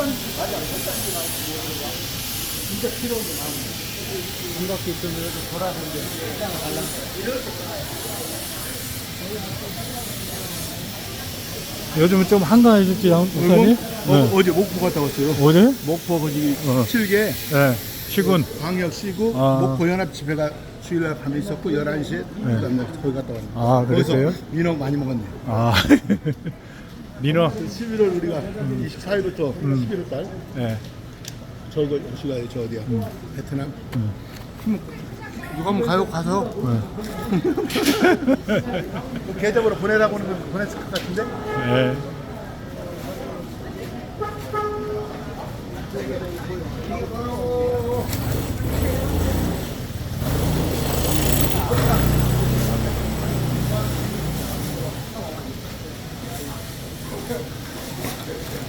한 바퀴 좀 이렇게 돌아서 이제 시장을 가려면 요즘은 좀 한가해졌지, 양 목사님? 어, 네. 어제 목포 갔다 왔어요. 어제? 목포 거기 어. 칠개 네. 시군. 광역시구 아. 목포 연합 집회가 주일날 밤에 있었고 11시에 그다음에 거기 갔다 왔는데 아, 그랬어요? 민어 많이 먹었네. 아. 민어. 11월 그 우리가 24일부터 11월 음. 달 예. 저거 시가 저 어디야? 음. 베트남. 음. 이거 한번 가요 가서 네. 뭐 그 계좌번호 보내라고는 보냈을 것 같은데 예. Obrigado.